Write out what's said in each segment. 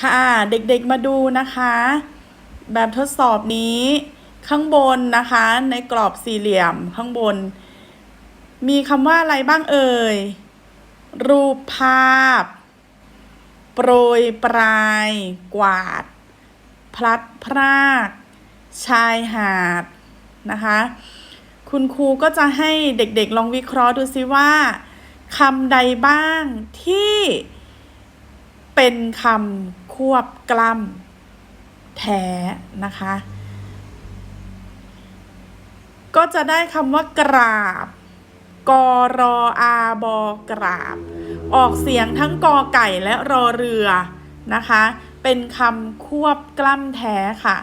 ค่ะเด็กๆมาดูนะคะ แบบทดสอบนี้ข้างบนนะคะ ในกรอบสี่เหลี่ยมข้างบน มีคำว่าอะไรบ้างเอ่ย รูปภาพ โปรยปลาย กวาด พลัดพราก ชายหาดนะคะ คุณครูก็จะให้เด็กๆลองวิเคราะห์ดูซิว่าคำใดบ้างที่เป็นคำ ควบกล้ำแท้นะคะ ก็จะได้คำว่ากราบกรออาบอกราบ ออกเสียงทั้งกอไก่และรอเรือนะคะ เป็นคำควบกล้ำแท้ค่ะ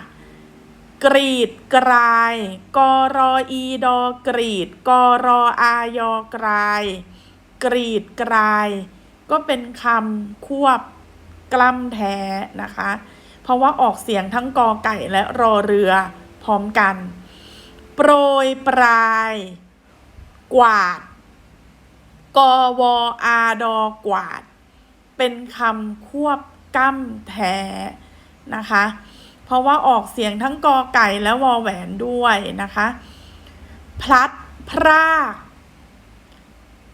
กรีดกรายกรออีดอกรีดกรออายอกราย กรีดกราย ก็เป็นคำควบ กล้ำแท้นะคะ เพราะว่าออกเสียงทั้งกอไก่และรอเรือพร้อมกัน โปรยปลาย กวาด กอวอาดอกวาด เป็นคำควบกล้ำแท้นะคะ เพราะว่าออกเสียงทั้งกอไก่และวอแหวนด้วยนะคะ พลัดพราก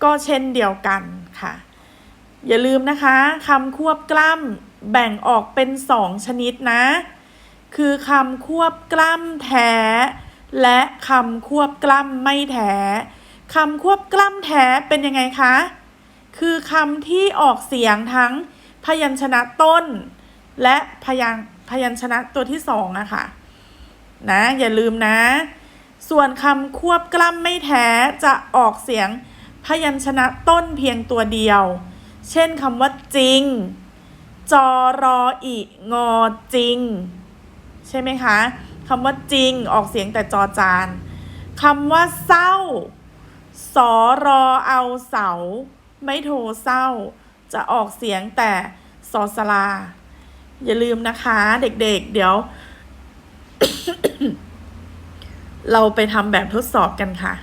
ก็เช่นเดียวกันค่ะ อย่าลืมนะคะคำควบกล้ำแบ่งออกเป็นสองชนิดนะ คือคำควบกล้ำแท้ และคำควบกล้ำไม่แท้คำควบกล้ำแท้เป็นยังไงคะ คือคำที่ออกเสียงทั้งพยัญชนะต้น และพยัญพยัญชนะตัวที่สองอะค่ะนะอย่าลืมนะ ส่วนคำควบกล้ำไม่แท้จะออกเสียงพยัญชนะต้นเพียงตัวเดียว เช่นคำว่าจริง จอรออีงอจริง ใช่ไหมคะคำว่าจริงออกเสียงแต่จอจานคำว่าเศร้า สอรอเอาเสา ไม่โทเศร้า จะออกเสียงแต่สอสลา อย่าลืมนะคะเด็กๆเดี๋ยว เราไปทำแบบทดสอบกันค่ะ